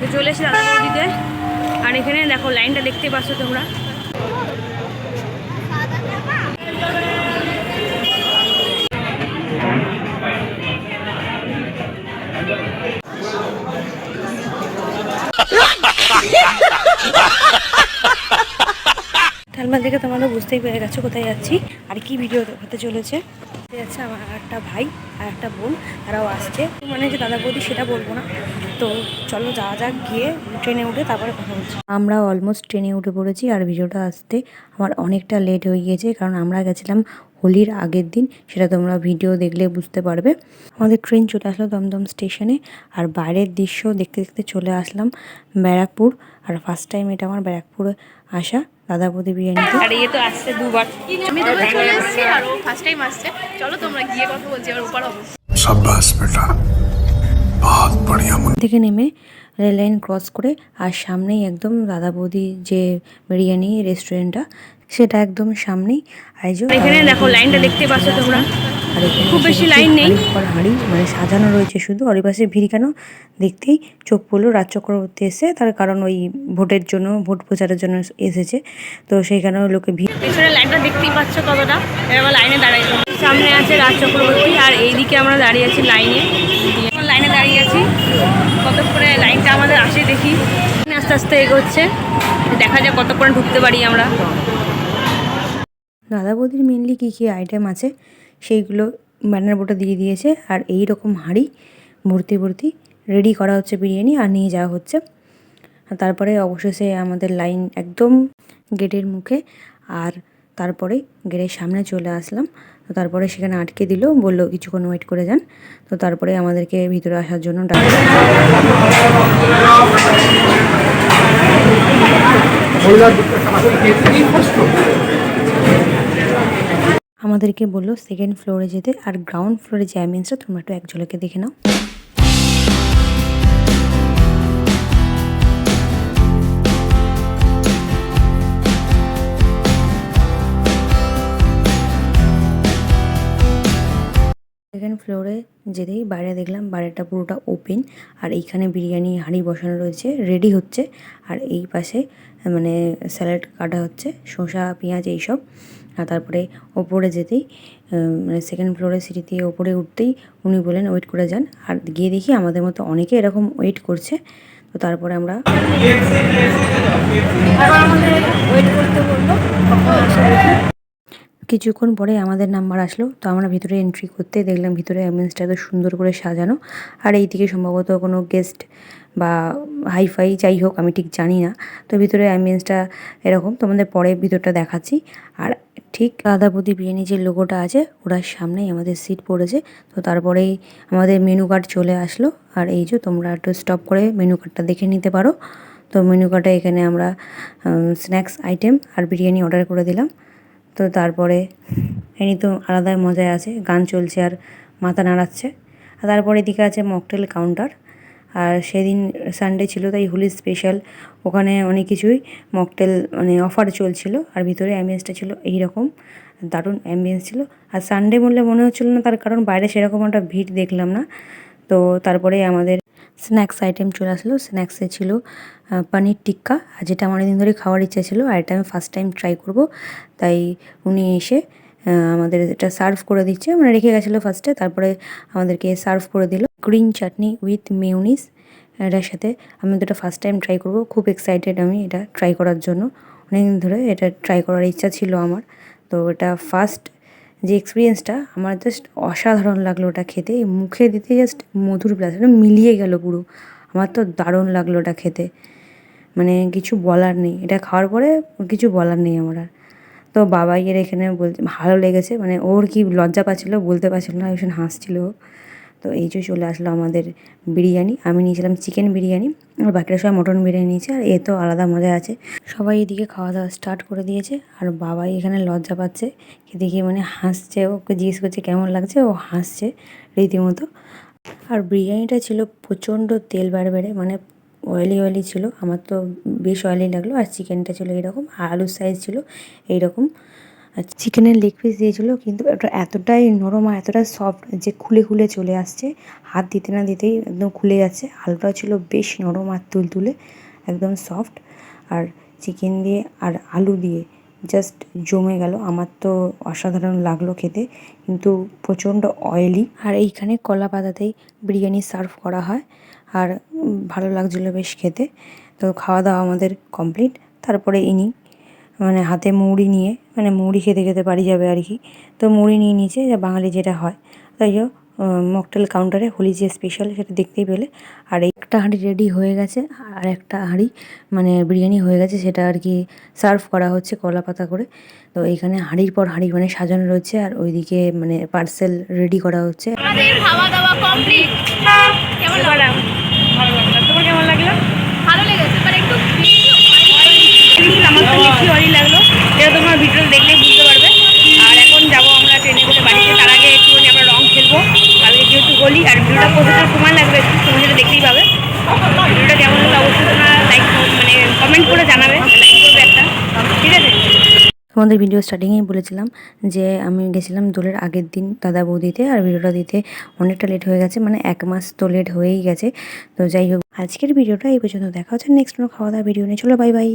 তো চলে এসে দাদা বৌদিতে আর এখানে দেখো, লাইনটা দেখতে পাচ্ছ তোমরা। ঠালমা দেখে তোমরা বুঝতেই পেরে গেছো কোথায় যাচ্ছি। আর কি ভিডিও হতে চলেছে? যাচ্ছে আমার একটা ভাই আর একটা বোন, তারাও আসছে। মানে যে দাদা বৌদি, সেটা বলব না। তো চলো যাওয়া যাক, গিয়ে ট্রেনে উঠে তারপরে কথা বলছি। আমরা অলমোস্ট ট্রেনে উঠে পড়েছি, আর ভিডিওটা আসতে আমার অনেকটা লেট হয়ে গিয়েছে, কারণ আমরা গেছিলাম হোলির আগের দিন। সেটা তোমরা ভিডিও দেখলে বুঝতে পারবে। আমাদের ট্রেন চলে আসলো দমদম স্টেশনে আর বাইরের দৃশ্য দেখতে দেখতে চলে আসলাম ব্যারাকপুর। আর ফার্স্ট টাইম এটা আমার ব্যারাকপুরে আসা। দাদা বৌদি বিরিয়ানিতে আর ইয়ে তো আসছে দুবার। আমি তো চলে আসছি আর ও ফার্স্ট টাইম আসছে। চলো তোমরা গিয়ে কথা বলছি আর উপর হব। শাবাশ বেটা। বহুত বড়িয়া মন থেকে নেমে রেল লাইন ক্রস করে আর সামনেই একদম দাদা বৌদি যে বিরিয়ানি রেস্টুরেন্টটা সেটা একদম সামনেই। আয়োজন এখানে দেখো লাইনটা দেখতে পাচ্ছ তোমরা। খুব বেশি লাইন নেই। হাঁড়ি মানে সাজানো রয়েছে শুধু। আর পাশে ভিড় কেন? দেখতেই চোখ পড়ল রাজ চক্রবর্তী এসে তার কারণ ওই ভোটের জন্য ভোট প্রচারের জন্য এসেছে। তো সেইখানেও লোকে ভিড় পেছনে লাইনটা দেখতেই পাচ্ছ কতটা। এবার লাইনে দাঁড়াই সামনে আছে রাজ চক্রবর্তী আর এইদিকে আমরা দাঁড়িয়ে আছি লাইনে লাইনে দাঁড়িয়ে আছি। কতক্ষণে লাইনটা আমাদের আসে দেখি। আস্তে আস্তে এগোচ্ছে। দেখা যাক কতক্ষণ ঢুকতে পারি আমরা। দাদা বৌদির মেনলি কী কী আইটেম আছে? সেইগুলো ব্যানার বোর্ডে দিয়ে দিয়েছে। আর এই রকম হাঁড়ি ভর্তি ভর্তি রেডি করা হচ্ছে বিরিয়ানি আর নিয়ে যাওয়া হচ্ছে। তারপরে অবশেষে আমাদের লাইন একদম গেটের মুখে আর তারপরে গেটের সামনে চলে আসলাম। তো তারপরে সেখানে আটকে দিল, বলল, কিছুক্ষণ ওয়েট করে যান। তো তারপরে আমাদেরকে ভিতরে আসার জন্য আমাদেরকে বলল সেকেন্ড ফ্লোরে যেতে আর গ্রাউন্ড ফ্লোরে যে অ্যাম্বিয়েন্সটা তোমরা একটু এক ঝলকে দেখে নাও। সেকেন্ড ফ্লোরে যেতেই বাইরে দেখলাম বাইরেটা পুরোটা ওপেন আর এইখানে বিরিয়ানি হাঁড়ি বসানো রয়েছে রেডি হচ্ছে। আর এই পাশে মানে স্যালাড কাটা হচ্ছে শসা পেঁয়াজ এইসব। আর তারপরে ওপরে যেতেই মানে সেকেন্ড ফ্লোরে সিঁড়ি দিয়ে ওপরে উঠতেই উনি বলেন ওয়েট করে যান। আর গিয়ে দেখি আমাদের মতো অনেকে এরকম ওয়েট করছে। তো তারপরে আমরা ওয়েট করতে বলল। কিছুক্ষণ পরে আমাদের নাম্বার আসলো। তো আমরা ভিতরে এন্ট্রি করতে দেখলাম ভিতরে অ্যাম্বুলেন্সটা এত সুন্দর করে সাজানো। আর এই দিকে সম্ভবত কোনো গেস্ট বা হাইফাই যাই হোক, আমি ঠিক জানি না। তো ভিতরে অ্যাম্বিয়েন্সটা এরকম তোমাদের পরে ভিতরটা দেখাচ্ছি। আর ঠিক রাধাপতি বিরিয়ানি যে লোগোটা আছে, ওটার সামনেই আমাদের সিট পড়েছে। তো তারপরেই আমাদের মেনু কার্ড চলে আসলো। আর এই যে তোমরা একটু স্টপ করে মেনু কার্ডটা দেখে নিতে পারো। তো মেনু কার্ডে এখানে আমরা স্ন্যাক্স আইটেম আর বিরিয়ানি অর্ডার করে দিলাম। তো তারপরে এনি তো আলাদাই মজায় আছে, গান চলছে আর মাথা নাড়াচ্ছে। আর তারপরে এদিকে আছে মকটেল কাউন্টার আর সেদিন সানডে ছিল, তাই হোলি স্পেশাল ওখানে অনেক কিছুই মকটেল মানে অফার চলছিল, আর ভিতরে অ্যাম্বিয়েন্সটা ছিল এই রকম দারুণ অ্যাম্বিয়েন্স ছিল। আর সানডে বললে মনে হচ্ছিল না তার, কারণ বাইরে সেরকম একটা ভিড় দেখলাম না। তো তারপরে আমাদের স্ন্যাক্স আইটেম চলে আসলো, স্ন্যাক্সে ছিল পনির টিক্কা, আর যেটা আমার অনেকদিন ধরে খাওয়ার ইচ্ছা ছিল, আর এটা আমি ফার্স্ট টাইম ট্রাই করব। তাই উনি এসে আমাদের এটা সার্ভ করে দিচ্ছে মানে রেখে গেছিল ফার্স্টে তারপরে আমাদেরকে সার্ভ করে দিল। গ্রিন চাটনি উইথ মেউনিস এটার সাথে আমি তো এটা ফার্স্ট টাইম ট্রাই করব, খুব এক্সাইটেড আমি এটা ট্রাই করার জন্য। অনেকদিন ধরে এটা ট্রাই করার ইচ্ছা ছিল আমার, তো এটা ফার্স্ট যে এক্সপিরিয়েন্সটা আমার জাস্ট অসাধারণ লাগল ওটা খেতে। মুখে দিতে জাস্ট মধুর প্লাস মিলিয়ে গেল পুরো। আমার তো দারুণ লাগল ওটা খেতে। মানে কিছু বলার নেই। এটা খাওয়ার পরে কিছু বলার নেই আমার আর। তো বাবাই এর এখানে বলছে ভালো লেগেছে। মানে ওর কি লজ্জা পাচ্ছিলো বলতে পারছিল না। ভীষণ হাসছিল। তো এই যে চলে আসলো আমাদের বিরিয়ানি। আমি নিয়েছিলাম চিকেন বিরিয়ানি, আর বাকিরা সবাই মটন বিরিয়ানি নিয়েছে, আর এ তো আলাদা মজা আছে। সবাই এদিকে খাওয়া দাওয়া স্টার্ট করে দিয়েছে, আর বাবাই এখানে লজ্জা পাচ্ছে এদিকে মানে হাসছে, ওকে জিজ্ঞেস করছে কেমন লাগছে, ও হাসছে রীতিমতো। আর বিরিয়ানিটা ছিল প্রচণ্ড তেল বেড়ে বেড়ে মানে অয়েলি অয়েলি ছিল, আমার তো বেশ অয়েলি লাগল, আর চিকেনটা ছিল এরকম, আর আলুর সাইজ ছিল এইরকম। চিকেনের লেগ পিস দিয়েছিলো, কিন্তু ওটা এতটাই নরম আর এতটাই সফট যে খুলে খুলে চলে আসছে। হাত দিতে না দিতেই একদম খুলে যাচ্ছে। আলুটাও ছিল, বেশ নরম আর তুলতুলে, একদম সফট আর চিকেন দিয়ে আর আলু দিয়ে জাস্ট জমে গেল। আমার তো অসাধারণ লাগল খেতে, কিন্তু প্রচণ্ড অয়েলি আর এইখানে কলা পাতাতেই বিরিয়ানি সার্ভ করা হয়। আর ভালো লাগছিল বেশ খেতে। তো খাওয়া দাওয়া আমাদের কমপ্লিট তারপরে ইনি মানে হাতে মুড়ি নিয়ে মানে মুড়ি খেতে খেতে বাড়ি যাবে আর কি। তো মুড়ি নিয়ে নিয়েছে, যা বাঙালি যেটা হয়। তাই মকটেল কাউন্টারে হোলি যে স্পেশাল সেটা দেখতেই পেলে। আর একটা হাঁড়ি রেডি হয়ে গেছে, আর একটা হাঁড়ি মানে বিরিয়ানি হয়ে গেছে, সেটা আর কি সার্ভ করা হচ্ছে কলা পাতা করে। তো এইখানে হাঁড়ির পর হাঁড়ি মানে সাজানো রয়েছে, আর ওইদিকে মানে পার্সেল রেডি করা হচ্ছে। খাওয়া দাওয়া কমপ্লিট কেমন লাগল ভালো লাগল তোমার কেমন লাগল ভালো লেগেছে বাট একটু বেশি oily কিন্তু আমার তো বেশি অরি লাগল এটা তোমার ভিডিও দেখলেই বুঝতে পারবে আর এখন যাব আমরা ট্রেনে করে বাড়িতে তার আগে একটুখানি আমরা রং খেলব কালকে যেহেতু হোলি আর ভিডিওটা সময় লাগবে একটু তুমি সেটা দেখতেই পাবে। ভিডিওটা কেমন হলো অবশ্যই তোমরা লাইক মানে কমেন্ট করে জানাবে লাইক করবে একটা। ঠিক আছে? তোমাদের ভিডিও স্টার্টিংয়েই বলেছিলাম যে আমি গেছিলাম দোলের আগের দিন দাদা বৌদিতে আর ভিডিওটা দিতে অনেকটা লেট হয়ে গেছে মানে এক মাস তো লেট হয়েই গেছে। তো যাই হোক, আজকের ভিডিওটা এই পর্যন্ত। দেখা হচ্ছে নেক্সট কোনো খাওয়া দাওয়া ভিডিও নিয়ে। চলো বাই বাই